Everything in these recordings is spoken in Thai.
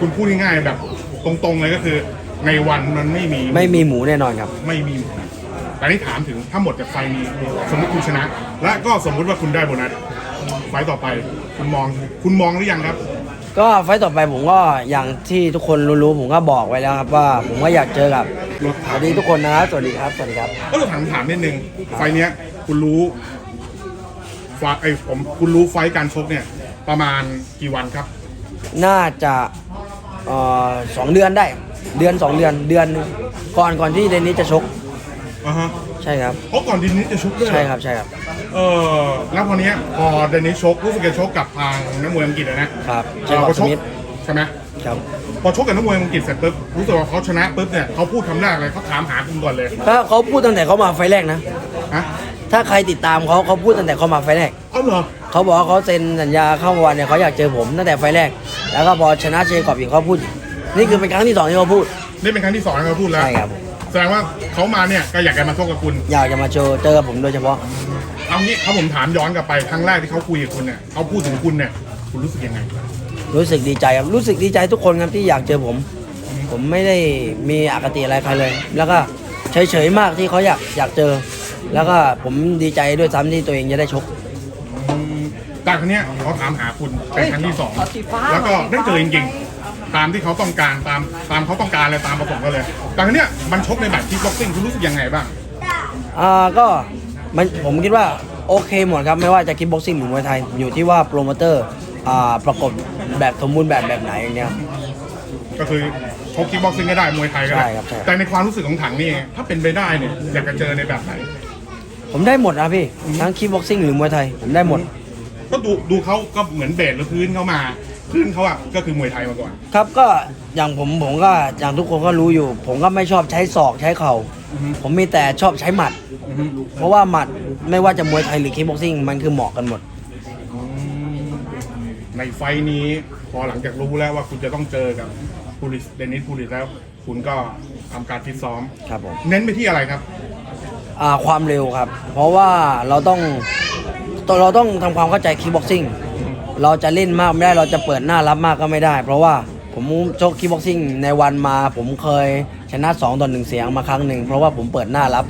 คุณพูดง่ายๆแบบตรงๆเลยก็คือ ในวันมันไม่มีไม่มีหมูแน่นอนครับ ไม่มีแต่นี่ถามถึงถ้าหมดจากไฟนี้สมมติคุณชนะ และก็สมมุติว่าคุณได้โบนัสไฟต์ต่อไปคุณมองคุณมองหรือยังครับ ก็ไฟต์ต่อไปผมก็อย่างที่ทุกคนรู้ๆผมก็บอกไว้แล้วครับว่า ผมก็อยากเจอกับรถสถัวังสดีทุกคนนะครับสวัสดีครับสวัสดีครับ ก็เราถามถามนิดนึงไฟล์เนี้ย คุณรู้ไฟล์ไอ้ผมคุณรู้ไฟล์การชกเนี่ย ประมาณกี่วันครับ น่าจะเอ่อสองเดือนได้ เดือนสองเดือนเดือนหนึ่งก่อนก่อนที่เดนนี้จะชกอ่าฮะใช่ครับเพราะก่อนดินนี้จะชกด้วยเหอใช่ครับใช่ครับเออแล้วพอเนี้ยพอเดนนิสชกรู้สึกจะชกกับทางนักมวยอังกฤษอะนะครับใช่ครับพอชสกมิธใช่ไหมครับพอชกกับนักมวยอังกฤษเสร็จปุ๊บรู้สึกว่าเขาชนะปุ๊บเนี่ยเขาพูดคำแรกเลยเขาถามหาคุณก่อนเลยถ้าเขาพูดตั้งแต่เขามาไฟล์แรกนะฮะ ถ้าใครติดตามเขาเขาพูดตั้งแต่เขามาไฟล์แรกเอาเหรอเขาบอกว่าเขาเซ็นสัญญาเข้ามาวันเนี่ยเขาอยากเจอผมตั้งแต่ไฟล์แรก แล้วก็พอชนะเจคอบอีกเขาพูดนี่คือเป็นครั้งที่สองที่เขาพูด นี่เป็นครั้งที่สองที่เขาพูดแล้วใช่ครับแสดงว่าเขามาเนี่ยก็อยากจะมาชกกับคุณ อยากจะมาเจอเจอกับผมโดยเฉพาะ เอางี้ถ้าผมถามย้อนกลับไปครั้งแรกที่เขาคุยกับคุณเนี่ยเขาพูดถึงคุณเนี่ยคุณรู้สึกยังไง รู้สึกดีใจครับรู้สึกดีใจทุกคนครับที่อยากเจอผม ผมไม่ได้มีอคติอะไรใครเลย แล้วก็เฉยๆมากที่เขาอยากอยากเจอ แล้วก็ผมดีใจด้วยซ้ำที่ตัวเองจะได้ชก อืมแต่ครั้งเนี้ยเขาถามหาคุณเป็นครั้งที่สองแล้วก็ได้เจอจริงๆตามที่เขาต้องการตามตามเขาต้องการเลยตามประสงค์เขาเลยแต่ครั้งเนี้ยมันชกในแบบที่บ็อกซิ่งคุณรู้สึกยังไงบ้าง อ่าก็มันผมคิดว่าโอเคหมดครับไม่ว่าจะคิดบ็อกซิ่งหรือมวยไทย อยู่ที่ว่าโปรโมเตอร์อ่าประกบแบบสมบูรณ์แบบแบบไหนอย่างเนี้ยก็คือชกคิกบ็อกซิ่งก็ได้มวยไทยก็ได้ ใช่ครับใช่ แต่ในความรู้สึกของถังนี่ถ้าเป็นไปได้เนี่ยอยากจะเจอในแบบไหน ผมได้หมดนะพี่ ทั้งคิดบ็อกซิ่งหรือมวยไทย ผมได้หมด ก็ดูดูเขาก็เหมือนเบสหรือพื้นเขามาพื้นเขาอะก็คือมวยไทยมาก่อน ครับก็อย่างผมผมก็อย่างทุกคนก็รู้อยู่ ผมก็ไม่ชอบใช้ศอกใช้เข่าอือฮึผมมีแต่ชอบใช้หมัดอือฮึเพราะว่าหมัดไม่ว่าจะมวยไทยหรือคิกบ็อกซิ่งมันคือเหมาะกันหมดอืมในไฟท์นี้พอหลังจากรู้แล้วว่าคุณจะต้องเจอกับพูลิสเดนิสพูลิสแล้ว คุณก็ทำการฟิตซ้อม ครับผม เน้นไปที่อะไรครับอ่า ความเร็วครับ เพราะว่าเราต้องเราต้องทำความเข้าใจคิกบ็อกซิ่งเราจะเล่นมากไม่ได้เราจะเปิดหน้ารับมากก็ไม่ได้ เพราะว่าผมชกคิกบ็อกซิ่งในวันมาผมเคยชนะ2ต่อหนึ่งเสียงมาครั้งหนึ่งเพราะว่าผมเปิดหน้ารับ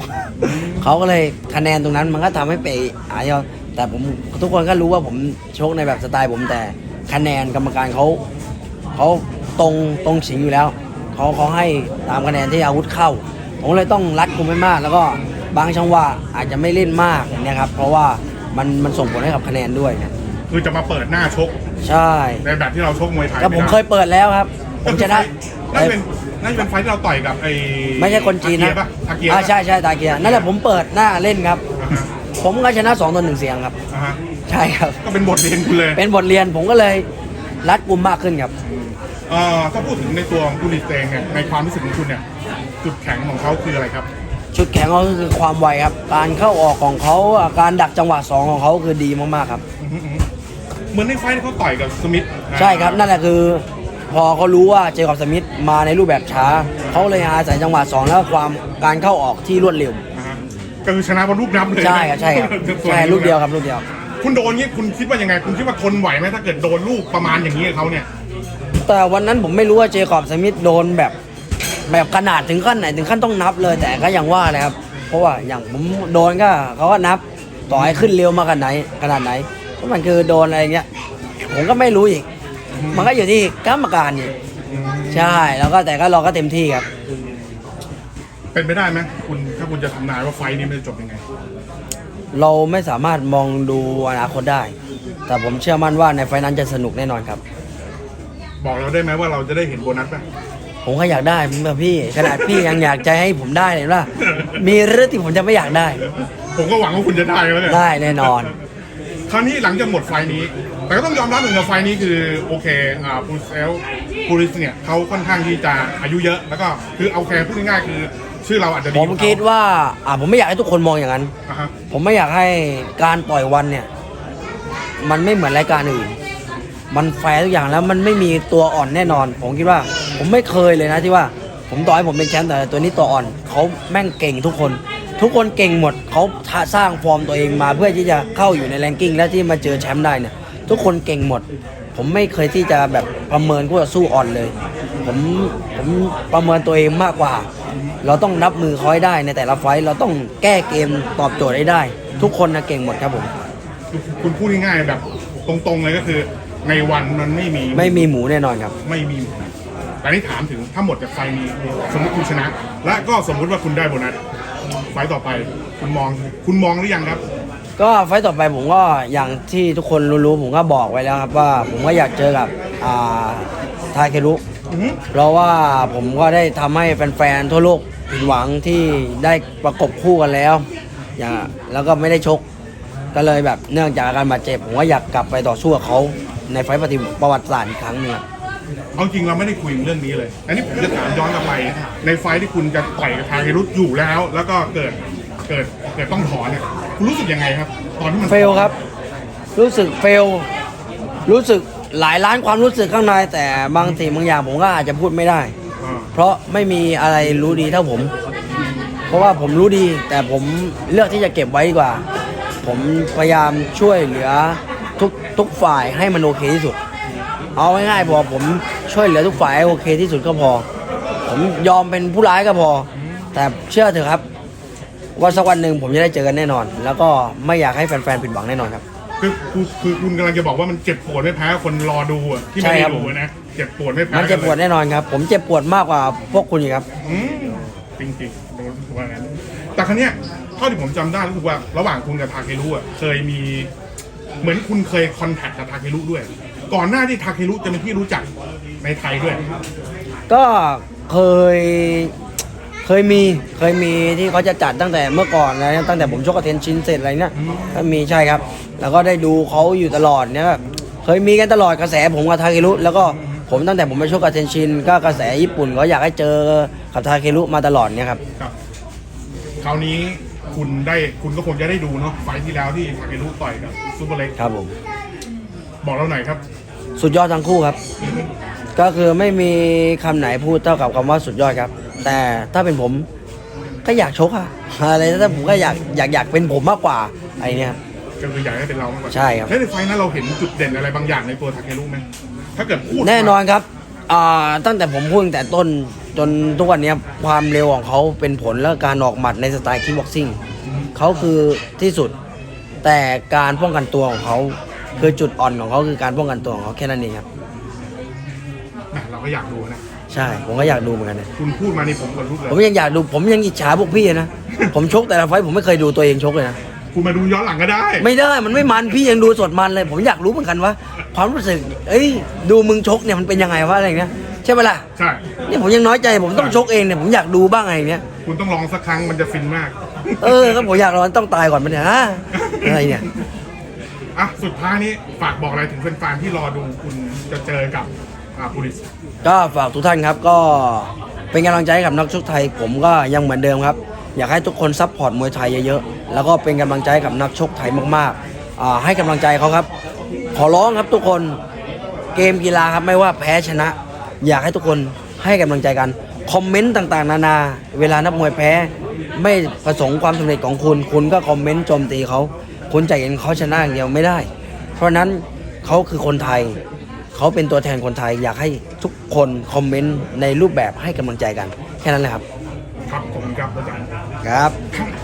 เขาก็เลยคะแนนตรงนั้นมันก็ทำให้ไปอายอแต่ผมทุกคนก็รู้ว่าผมชกในแบบสไตล์ผมแต่คะแนนกรรมการเขาเขาตรงตรงฉิงอยู่แล้วเขาเขาให้ตามคะแนนที่อาวุธเข้า ผมเลยต้องรัดกุมไม่มากแล้วก็ บางจังหวะอาจจะไม่เล่นมากอย่างเนี้ยครับ เพราะว่ามันมันส่งผลให้กับคะแนนด้วยนะคือจะมาเปิดหน้าชกใช่ในแบบที่เราชกมวยไทยก็ผมไได้เคยเปิดแล้วครับ ผมชนะน่าจะเป็นน่าจะเป็นไฟท์ที่เราต่อยกับไอ้ไม่ใช่คนจีนนะทาเกียปะทาเกียอ่าปะใช่ใช่ตาเกียร์นั่นแหละผมเปิดหน้าเล่นครับอ่าฮะผมก็ชนะ2ต่อหนึ่งเสียงครับอ่าฮะใช่ครับก็เป็นบทเรียนคุณเลย เป็นบทเรียนผมก็เลยรัดกุมมากขึ้นครับเอ่อถ้าพูดถึงในตัวของคุณลิตเองเนี่ยในความรู้สึกของคุณเนี่ยจุดแข็งของเขาคืออะไรครับ ชุดแข็งเขาก็คือความไวครับ การเข้าออกของเขาอะการดักจังหวะสองของเขาคือดีมากๆครับอือฮึอือฮึเหมือนในไฟท์ที่เขาต่อยกับสมิธใช่ครับนั่นแหละคือ พอเขารู้ว่าเจคอบสมิธมาในรูปแบบช้าเขาเลยอาศัยจังหวะสองแล้วก็ความการเข้าออกที่รวดเร็วอ่าฮะก็คือชนะบนลูกนับเลยใช่ครับใช่ครับส่วนใช่ลูกเดียวครับลูกเดียว คุณโดนงี้คุณคิดว่ายังไง คุณคิดว่าทนไหวไหมถ้าเกิดโดนลูกประมาณอย่างนี้กับเขาเนี่ย แต่วันนั้นผมไม่รู้ว่าเจคอบสมิธโดนแบบ แบบขนาดถึงขั้นไหนถึงขั้นต้องนับเลยแต่ก็ยังว่าเลยครับ เพราะว่าอย่างผมโดนก็เขาก็นับต่อให้ขึ้นเร็วมาขนาดไหนขนาดไหนเพราะมันคือโดนอะไรเงี้ยผมก็ไม่รู้อีก มันก็อยู่ที่กรรมการอีกใช่แล้วก็แต่ก็เราก็เต็มที่ครับ เป็นไปได้ไหมคุณถ้าคุณจะทำนายว่าไฟท์นี้มันจะจบยังไง เราไม่สามารถมองดูอนาคตได้ แต่ผมเชื่อมั่นว่าในไฟล์นั้นจะสนุกแน่นอนครับ บอกเราได้ไหมว่าเราจะได้เห็นโบนัสไหม ผมก็อยากได้ผมแบบพี่ขนาดพี่ยังอยากใจให้ผมได้เลยว่า มีเรื่องที่ผมจะไม่อยากได้ ผมก็หวังว่าคุณจะได้แล้วเนี่ยได้แน่นอน คราวนี้หลังจากหมดไฟล์นี้ แต่ก็ต้องยอมรับหนึ่งกับไฟล์นี้คือโอเคอ่าปูเซลปูริสเนี่ยเขาค่อนข้างที่จะอายุเยอะแล้วก็คือเอาแคร์พูดง่ายๆคือ ชื่อเราอาจจะดีผมกเขคิดว่าอ่าผมไม่อยากให้ทุกคนมองอย่างนั้น อ่าฮะผมไม่อยากให้การต่อยวันเนี่ย มันไม่เหมือนรายการอื่น มันแฟร์ทุกอย่างแล้วมันไม่มีตัวอ่อนแน่นอน ผมคิดว่า ผมไม่เคยเลยนะที่ว่า ผมต่อให้ผมเป็นแชมป์แต่ตัวนี้ตัวอ่อนเขาแม่งเก่งทุกคน ทุกคนเก่งหมดเขาสร้างฟอร์มตัวเองมาเพื่อที่จะเข้าอยู่ในแรงกิ้งและที่มาเจอแชมป์ได้เนี่ยทุกคนเก่งหมด ผมไม่เคยที่จะแบบประเมินคู่ต่อสู้อ่อนเลย ผมผมประเมินตัวเองมากกว่า เราต้องรับมือเขาให้ได้ในแต่ละไฟต์เราต้องแก้เกมตอบโจทย์ให้ได้ ทุกคนนะเก่งหมดครับผม คุณพูดง่ายๆแบบตรงๆเลยก็คือ ในวันมันไม่มีไม่มีหมูแน่นอนครับ ไม่มีแต่นี่ถามถึงถ้าหมดจากไฟนี้สมมติคุณชนะ และก็สมมุติว่าคุณได้โบนัสไฟต์ต่อไปคุณมองคุณมองหรือยังครับ ก็ไฟต์ต่อไปผมก็อย่างที่ทุกคนรู้ๆผมก็บอกไว้แล้วครับว่าผมก็อยากเจอกับอ่าทาเครุอือฮึเพราะว่าผมก็ได้ทำให้แฟนๆทั่วโลกผิดหวังที่ได้ประกบคู่กันแล้ว อย่างแล้วก็ไม่ได้ชก ก็เลยแบบเนื่องจากอาการบาดเจ็บผมก็อยากกลับไปต่อสู้กับเขา ในไฟต์ปฏิประวัติศาสตร์อีกครั้งหนึงครับ เอาจริงเราไม่ได้คุยเรื่องนี้เลย อันนี้ผมจะถามย้อนกลับไป ในไฟท์ที่คุณจะต่อยกับทาเครุอยู่แล้ว แล้วก็เกิดเกิดเกิดต้องถอนเนี่ยคุณรู้สึกยังไงครับ ตอนที่มันเฟลครับ รู้สึกเฟล รู้สึกหลายล้านความรู้สึกข้างใน แต่บางสิ่งบางอย่างผมก็อาจจะพูดไม่ได้ อ่าเพราะไม่มีอะไรรู้ดีเท่าผม เพราะว่าผมรู้ดีแต่ผมเลือกที่จะเก็บไว้ดีกว่า ผมพยายามช่วยเหลือ ทุกทุกฝ่ายให้มันโอเคที่สุด เอาง่ายๆพอผมช่วยเหลือทุกฝ่ายให้โอเคที่สุดก็พอ ผมยอมเป็นผู้ร้ายก็พอ แต่เชื่อเถอะครับ ว่าสักวันหนึ่งผมจะได้เจอกันแน่นอน แล้วก็ไม่อยากให้แฟนๆผิดหวังแน่นอนครับ คือคือคือคุณกำลังจะบอกว่ามันเจ็บปวดไม่แพ้คนรอดูอะที่ไม่ใช่ได้ครับดูอะนะเจ็บปวดไม่แพ้มันเจ็บปวดแน่นอนครับ ผมเจ็บปวดมากกว่าพวกคุณอีกครับ อืมจริงจริงๆโดนว่างั้นแต่ครั้งเนี้ยเท่าที่ผมจำได้รู้สึกว่าระหว่างคุณกับทาเครุอะเคยมี เหมือนคุณเคยคอนแทคกับทาเครุด้วย ก่อนหน้าที่ทาเครุจะเป็นที่รู้จักในไทยด้วย ก็เคยเคยมีเคยมีที่เขาจะจัดตั้งแต่เมื่อก่อนนะตั้งแต่ผมชกกับเทนชินเสร็จอะไรเนี่ยก็มีใช่ครับ แล้วก็ได้ดูเขาอยู่ตลอดเนี่ยแบบเคยมีกันตลอดกระแสผมกับทาเครุแล้วก็ผมตั้งแต่ผมไปชกกับเทนชิน ก็กระแสญี่ปุ่นเขาอยากให้เจอกับทาเครุมาตลอดเนี่ยครับ ครับ คราวนี้ คุณได้คุณก็คงจะได้ดูเนาะไฟล์ที่แล้วที่ทาเครุต่อยกับซูเปอร์เล็กครับผม บอกเราหน่อยครับ สุดยอดทั้งคู่ครับ ก็คือไม่มีคำไหนพูดเท่ากับคำว่าสุดยอดครับ แต่ถ้าเป็นผมก็อยากชกอะอะไรถ้าผมก็อยากอยากอยากเป็นผมมากกว่าไอเนี่ยก็คืออยากให้เป็นเรามากกว่าใช่ครับ แล้วในไฟล์นั้นเราเห็นจุดเด่นอะไรบางอย่างในตัวทาเครุไหมถ้าเกิดพูดแน่นอนครับอ่าตั้งแต่ผมพูดตั้งแต่ต้นจนทุกวันนี้ความเร็วของเขาเป็นผลและการออกหมัดในสไตล์คิกบ็อกซิ่ง เขาคือที่สุด แต่การป้องกันตัวของเขาคือจุดอ่อนของเขาคือการป้องกันตัวของเขาแค่นั้นเองครับนะเราก็อยากดูนะ ใช่ ผมก็อยากดูเหมือนกันนะคุณพูดมานี่ผมขนลุกเลยผมยังอยากดูผมยังอิจฉาพวกพี่นะ ผมชกแต่ละไฟต์ผมไม่เคยดูตัวเองชกเลยนะ คุณมาดูย้อนหลังก็ได้ ไม่ได้ มันไม่มัน พี่ยังดูสดมันเลย ผมอยากรู้เหมือนกันว่า ความรู้สึก เอ้ย ดูมึงชกเนี่ยมันเป็นยังไงวะอะไรเงี้ย ใช่ไหมล่ะใช่นี่ผมยังน้อยใจ ผมต้องชกเองเนี่ย ผมอยากดูบ้างอะไรเงี้ย คุณต้องลองสักครั้งมันจะฟินมาก เออก็ผมอยากรอนต้องตายก่อนมันเนี่ยฮะอะไรเนี่ย อะสุดท้ายนี้ฝากบอกอะไรถึงแฟนๆที่รอดูคุณจะเจอกับอ่าปุริสก็ฝากทุกท่านครับก็เป็นกำลังใจให้กับนักชกไทย ผมก็ยังเหมือนเดิมครับ อยากให้ทุกคนซัพพอร์ตมวยไทยเยอะๆแล้วก็เป็นกำลังใจให้กับนักชกไทยมากๆอ่าให้กำลังใจเขาครับ ขอร้องครับทุกคนเกมกีฬาครับไม่ว่าแพ้ชนะ อยากให้ทุกคนให้กำลังใจกัน คอมเมนต์ต่างๆ นานา เวลานักมวยแพ้ ไม่ประสงค์ความสำเร็จของคุณ คุณก็คอมเมนต์โจมตีเขา คุณจะเห็นเขาชนะอย่างเดียวไม่ได้ เพราะฉะนั้นเขาคือคนไทย เขาเป็นตัวแทนคนไทยอยากให้ทุกคนคอมเมนต์ในรูปแบบให้กำลังใจกัน แค่นั้นแหละครับ ครับผมครับอาจารย์ครับคำ